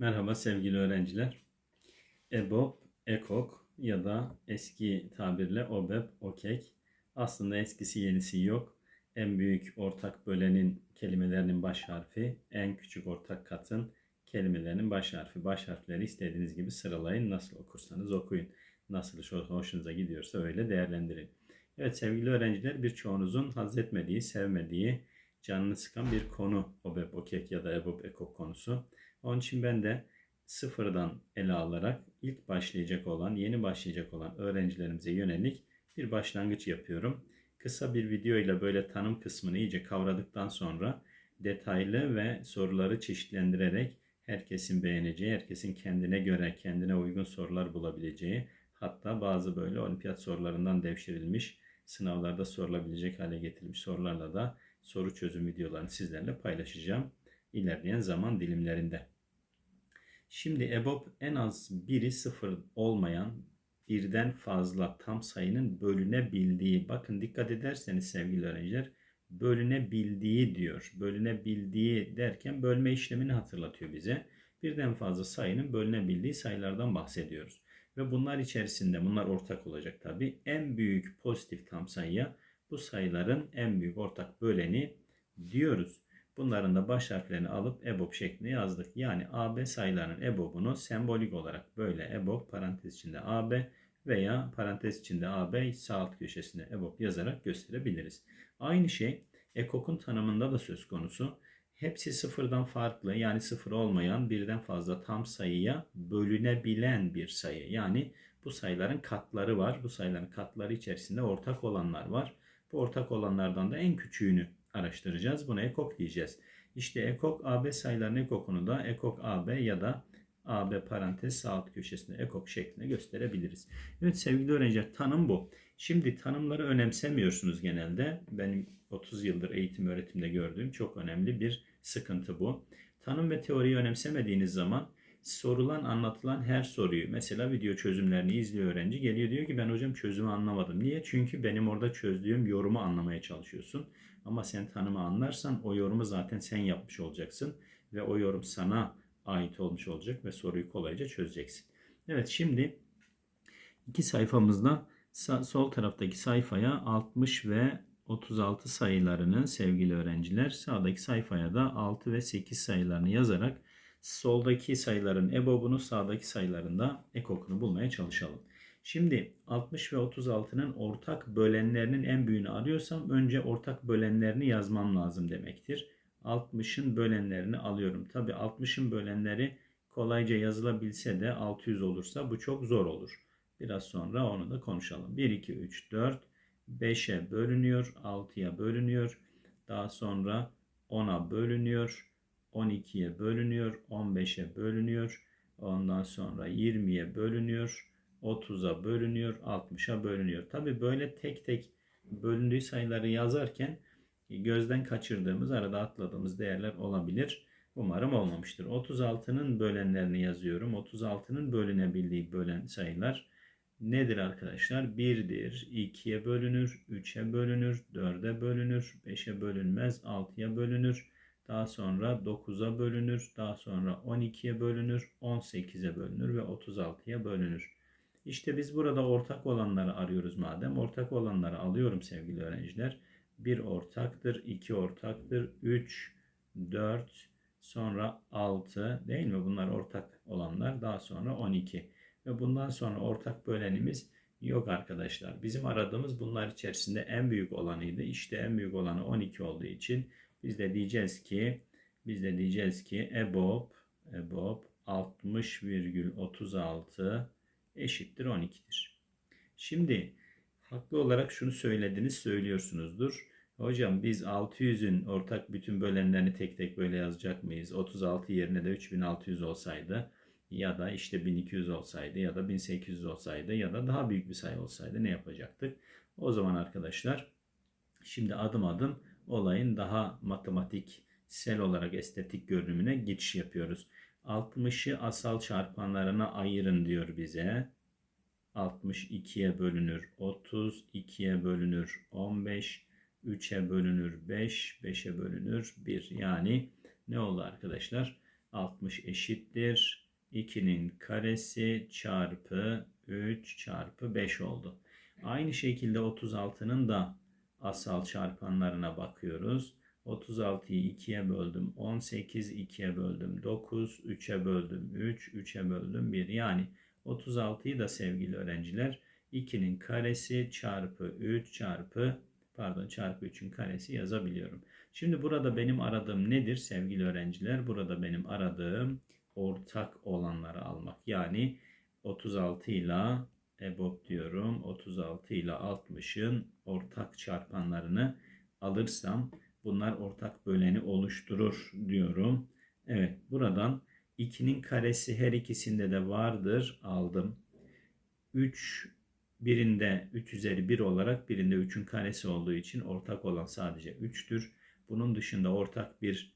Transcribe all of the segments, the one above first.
Merhaba sevgili öğrenciler. EBOB, EKOK ya da eski tabirle OBEB, OKEK. Aslında eskisi yenisi yok. En büyük ortak bölenin kelimelerinin baş harfi, en küçük ortak katın kelimelerinin baş harfi. Baş harfleri istediğiniz gibi sıralayın. Nasıl okursanız okuyun. Nasıl hoşunuza gidiyorsa öyle değerlendirin. Evet sevgili öğrenciler birçoğunuzun haz etmediği, sevmediği, canını sıkan bir konu OBEB, OKEK ya da EBOB, EKOK konusu. Onun için ben de sıfırdan ele alarak ilk başlayacak olan, yeni başlayacak olan öğrencilerimize yönelik bir başlangıç yapıyorum. Kısa bir video ile böyle tanım kısmını iyice kavradıktan sonra detaylı ve soruları çeşitlendirerek herkesin beğeneceği, herkesin kendine göre, kendine uygun sorular bulabileceği, hatta bazı böyle olimpiyat sorularından devşirilmiş, sınavlarda sorulabilecek hale getirilmiş sorularla da soru çözüm videolarını sizlerle paylaşacağım ilerleyen zaman dilimlerinde. Şimdi EBOB en az biri sıfır olmayan birden fazla tam sayının bölünebildiği, bakın dikkat ederseniz sevgili öğrenciler, bölünebildiği diyor. Bölünebildiği derken bölme işlemini hatırlatıyor bize. Birden fazla sayının bölünebildiği sayılardan bahsediyoruz. Ve bunlar içerisinde, bunlar ortak olacak tabi. En büyük pozitif tam sayıya bu sayıların en büyük ortak böleni diyoruz. Bunların da baş harflerini alıp EBOB şeklinde yazdık. Yani AB sayılarının EBOB'unu sembolik olarak böyle EBOB parantez içinde AB veya parantez içinde AB sağ alt köşesinde EBOB yazarak gösterebiliriz. Aynı şey EKOK'un tanımında da söz konusu. Hepsi sıfırdan farklı yani sıfır olmayan birden fazla tam sayıya bölünebilen bir sayı. Yani bu sayıların katları var. Bu sayıların katları içerisinde ortak olanlar var. Bu ortak olanlardan da en küçüğünü araştıracağız. Buna ekok diyeceğiz. İşte ekok AB sayılarının ekokunu da ekok AB ya da AB parantez sağ alt köşesinde ekok şeklinde gösterebiliriz. Evet sevgili öğrenciler tanım bu. Şimdi tanımları önemsemiyorsunuz genelde. Benim 30 yıldır eğitim öğretimde gördüğüm çok önemli bir sıkıntı bu. Tanım ve teoriyi önemsemediğiniz zaman sorulan anlatılan her soruyu mesela video çözümlerini izliyor öğrenci geliyor diyor ki ben hocam çözümü anlamadım. Niye? Çünkü benim orada çözdüğüm yorumu anlamaya çalışıyorsun. Ama sen tanımı anlarsan o yorumu zaten sen yapmış olacaksın ve o yorum sana ait olmuş olacak ve soruyu kolayca çözeceksin. Evet şimdi iki sayfamızda sol taraftaki sayfaya 60 ve 36 sayılarını sevgili öğrenciler sağdaki sayfaya da 6 ve 8 sayılarını yazarak soldaki sayıların EBOB'unu sağdaki sayıların da ekokunu bulmaya çalışalım. Şimdi 60 ve 36'nın ortak bölenlerinin en büyüğünü arıyorsam önce ortak bölenlerini yazmam lazım demektir. 60'ın bölenlerini alıyorum. Tabi 60'ın bölenleri kolayca yazılabilse de 600 olursa bu çok zor olur. Biraz sonra onu da konuşalım. 1, 2, 3, 4, 5'e bölünüyor, 6'ya bölünüyor. Daha sonra 10'a bölünüyor, 12'ye bölünüyor, 15'e bölünüyor. Ondan sonra 20'ye bölünüyor, 30'a bölünüyor, 60'a bölünüyor. Tabi böyle tek tek bölündüğü sayıları yazarken gözden kaçırdığımız, arada atladığımız değerler olabilir. Umarım olmamıştır. 36'nın bölenlerini yazıyorum. 36'nın bölünebildiği bölen sayılar nedir arkadaşlar? 1'dir, 2'ye bölünür, 3'e bölünür, 4'e bölünür, 5'e bölünmez, 6'ya bölünür. Daha sonra 9'a bölünür, daha sonra 12'ye bölünür, 18'e bölünür ve 36'ya bölünür. İşte biz burada ortak olanları arıyoruz madem. Ortak olanları alıyorum sevgili öğrenciler. Bir ortaktır, iki ortaktır, 3, 4, sonra 6 değil mi? Bunlar ortak olanlar. Daha sonra 12. Ve bundan sonra ortak bölenimiz yok arkadaşlar. Bizim aradığımız bunlar içerisinde en büyük olanıydı. İşte en büyük olanı 12 olduğu için biz de diyeceğiz ki biz de diyeceğiz ki EBOB EBOB 60,36 eşittir 12'dir. Şimdi haklı olarak şunu söylediniz söylüyorsunuzdur. Hocam biz 600'ün ortak bütün bölenlerini tek tek böyle yazacak mıyız? 36 yerine de 3600 olsaydı ya da işte 1200 olsaydı ya da 1800 olsaydı ya da daha büyük bir sayı olsaydı ne yapacaktık? O zaman arkadaşlar şimdi adım adım olayın daha matematiksel olarak estetik görünümüne geçiş yapıyoruz. 60'ı asal çarpanlarına ayırın diyor bize. 62'ye bölünür 30, 2'ye bölünür 15, 3'e bölünür 5, 5'e bölünür 1. Yani ne oldu arkadaşlar? 60 eşittir. 2'nin karesi çarpı 3 çarpı 5 oldu. Aynı şekilde 36'nın da asal çarpanlarına bakıyoruz. 36'yı 2'ye böldüm 18, 2'ye böldüm 9, 3'e böldüm 3, 3'e böldüm 1. Yani 36'yı da sevgili öğrenciler 2'nin karesi çarpı 3 çarpı pardon çarpı 3'ün karesi yazabiliyorum. Şimdi burada benim aradığım nedir sevgili öğrenciler? Burada benim aradığım ortak olanları almak. Yani 36 ile EBOB diyorum. 36 ile 60'ın ortak çarpanlarını alırsam bunlar ortak böleni oluşturur diyorum. Evet buradan 2'nin karesi her ikisinde de vardır. Aldım. 3 birinde 3 üzeri 1 olarak birinde 3'ün karesi olduğu için ortak olan sadece 3'tür. Bunun dışında ortak bir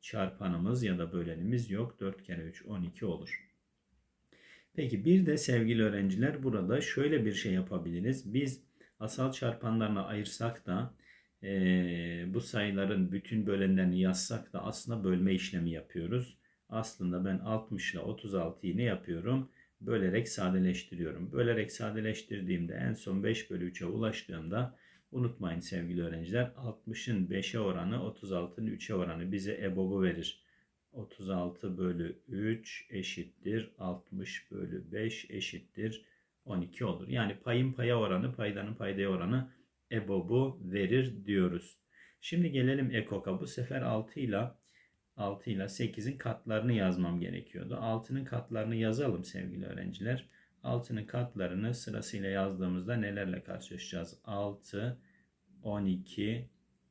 çarpanımız ya da bölenimiz yok. 4 kere 3 12 olur. Peki bir de sevgili öğrenciler burada şöyle bir şey yapabiliriz. Biz asal çarpanlarına ayırsak da e, bu sayıların bütün bölenlerini yazsak da aslında bölme işlemi yapıyoruz. Aslında ben 60 ile 36'yı ne yapıyorum? Bölerek sadeleştiriyorum. Bölerek sadeleştirdiğimde en son 5 bölü 3'e ulaştığımda unutmayın sevgili öğrenciler 60'ın 5'e oranı 36'ın 3'e oranı bize EBOB'u verir. 36 bölü 3 eşittir 60 bölü 5 eşittir 12 olur. Yani payın paya oranı paydanın paydaya oranı EBOB'u verir diyoruz. Şimdi gelelim EKOK'a. Bu sefer 6 ile 6 ile 8'in katlarını yazmam gerekiyordu. 6'nın katlarını yazalım sevgili öğrenciler. 6'nın katlarını sırasıyla yazdığımızda nelerle karşılaşacağız? 6, 12,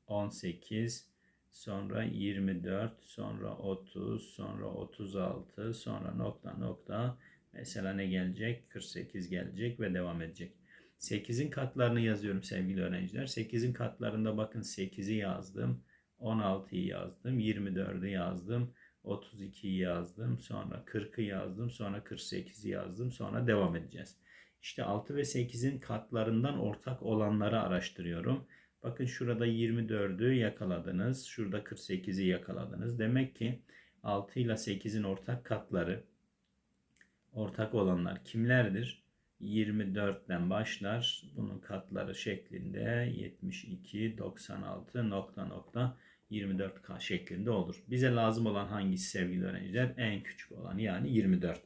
18, sonra 24, sonra 30, sonra 36, sonra nokta nokta. Mesela ne gelecek? 48 gelecek ve devam edecek. 8'in katlarını yazıyorum sevgili öğrenciler. 8'in katlarında bakın 8'i yazdım. 16'yı yazdım. 24'ü yazdım. 32'yi yazdım. Sonra 40'ı yazdım. Sonra 48'i yazdım. Sonra devam edeceğiz. İşte 6 ve 8'in katlarından ortak olanları araştırıyorum. Bakın şurada 24'ü yakaladınız. Şurada 48'i yakaladınız. Demek ki 6 ile 8'in ortak katları ortak olanlar kimlerdir? 24'ten başlar. Bunun katları şeklinde 72, 96 nokta nokta 24K şeklinde olur. Bize lazım olan hangisi sevgili öğrenciler? En küçük olan yani 24.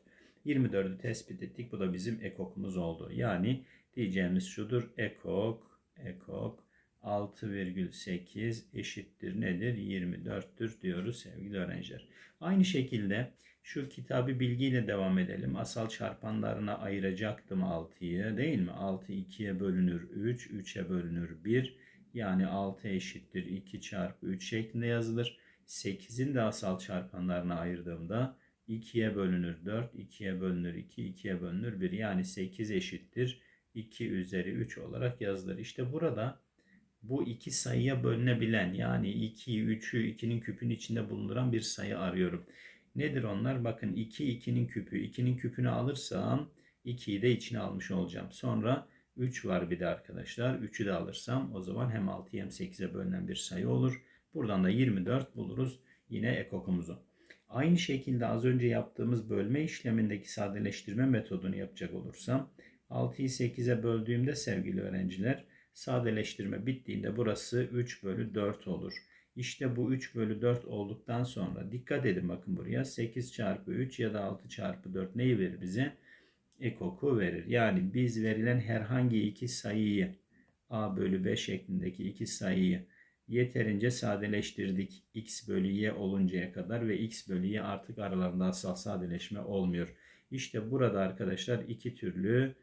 24'ü tespit ettik. Bu da bizim ekokumuz oldu. Yani diyeceğimiz şudur. Ekok, ekok 6,8 eşittir nedir? 24'tür diyoruz sevgili öğrenciler. Aynı şekilde şu kitabı bilgiyle devam edelim. Asal çarpanlarına ayıracaktım 6'yı değil mi? 6 2'ye bölünür 3, 3'e bölünür 1. Yani 6 eşittir 2 çarpı 3 şeklinde yazılır. 8'in de asal çarpanlarına ayırdığımda 2'ye bölünür 4, 2'ye bölünür 2, 2'ye bölünür 1. Yani 8 eşittir 2 üzeri 3 olarak yazılır. İşte burada bu iki sayıya bölünebilen yani 2'yi 3'ü 2'nin küpün içinde bulunduran bir sayı arıyorum. Nedir onlar? Bakın 2 2'nin küpü. 2'nin küpünü alırsam 2'yi de içine almış olacağım. Sonra 3 var bir de arkadaşlar. 3'ü de alırsam o zaman hem 6'ya hem 8'e bölünen bir sayı olur. Buradan da 24 buluruz yine ekokumuzu. Aynı şekilde az önce yaptığımız bölme işlemindeki sadeleştirme metodunu yapacak olursam 6'yı 8'e böldüğümde sevgili öğrenciler sadeleştirme bittiğinde burası 3 bölü 4 olur. İşte bu 3 bölü 4 olduktan sonra dikkat edin bakın buraya 8 çarpı 3 ya da 6 çarpı 4 neyi verir bize? Ekoku verir. Yani biz verilen herhangi iki sayıyı a bölü b şeklindeki iki sayıyı yeterince sadeleştirdik. x bölü y oluncaya kadar ve x bölü y artık aralarında asal sadeleşme olmuyor. İşte burada arkadaşlar iki türlü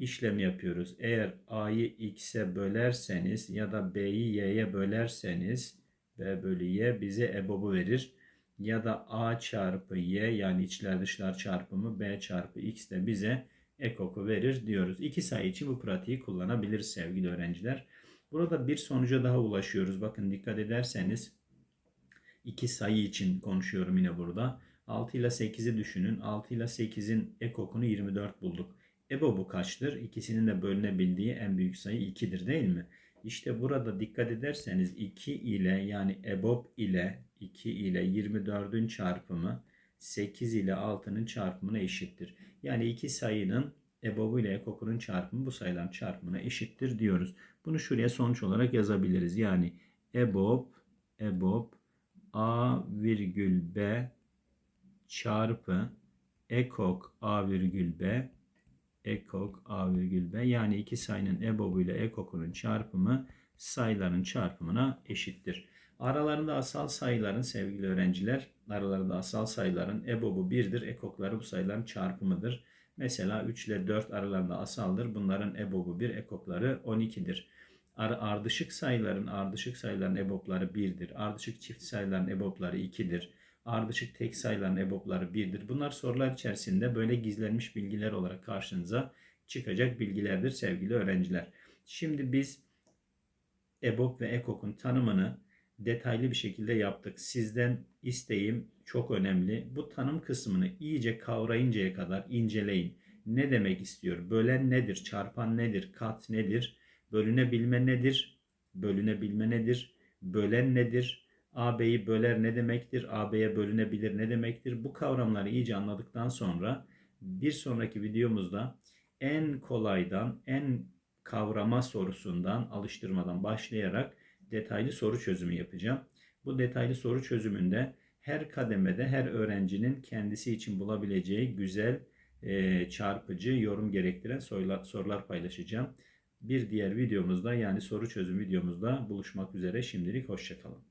işlem yapıyoruz. Eğer a'yı x'e bölerseniz ya da b'yi y'ye bölerseniz b bölü y bize EBOB'u verir. Ya da a çarpı y yani içler dışlar çarpımı b çarpı x de bize ekoku verir diyoruz. İki sayı için bu pratiği kullanabiliriz sevgili öğrenciler. Burada bir sonuca daha ulaşıyoruz. Bakın dikkat ederseniz iki sayı için konuşuyorum yine burada. 6 ile 8'i düşünün. 6 ile 8'in ekokunu 24 bulduk. EBOB'u kaçtır? İkisinin de bölünebildiği en büyük sayı 2'dir değil mi? İşte burada dikkat ederseniz 2 ile yani EBOB ile 2 ile 24'ün çarpımı 8 ile 6'nın çarpımına eşittir. Yani iki sayının EBOB'u ile EKOK'unun çarpımı bu sayıların çarpımına eşittir diyoruz. Bunu şuraya sonuç olarak yazabiliriz. Yani EBOB, EBOB A virgül B çarpı EKOK A virgül B ekok A virgül B yani iki sayının EBOB'u ile EKOK'unun çarpımı sayıların çarpımına eşittir. Aralarında asal sayıların sevgili öğrenciler, aralarında asal sayıların EBOB'u 1'dir, EKOK'ları bu sayıların çarpımıdır. Mesela 3 ile 4 aralarında asaldır. Bunların EBOB'u 1, EKOK'ları 12'dir. Ar- Ardışık sayıların ardışık sayıların EBOB'ları 1'dir. Ardışık çift sayıların EBOB'ları 2'dir. Ardışık tek sayıların EBOB'ları 1'dir. Bunlar sorular içerisinde böyle gizlenmiş bilgiler olarak karşınıza çıkacak bilgilerdir sevgili öğrenciler. Şimdi biz EBOB ve EKOK'un tanımını detaylı bir şekilde yaptık. Sizden isteğim çok önemli. Bu tanım kısmını iyice kavrayıncaya kadar inceleyin. Ne demek istiyor? Bölen nedir? Çarpan nedir? Kat nedir? Bölünebilme nedir? Bölünebilme nedir? Bölen nedir? AB'yi böler ne demektir? AB'ye bölünebilir ne demektir? Bu kavramları iyice anladıktan sonra bir sonraki videomuzda en kolaydan, en kavrama sorusundan, alıştırmadan başlayarak detaylı soru çözümü yapacağım. Bu detaylı soru çözümünde her kademede her öğrencinin kendisi için bulabileceği güzel, e, çarpıcı, yorum gerektiren sorular, paylaşacağım. Bir diğer videomuzda yani soru çözüm videomuzda buluşmak üzere. Şimdilik hoşçakalın.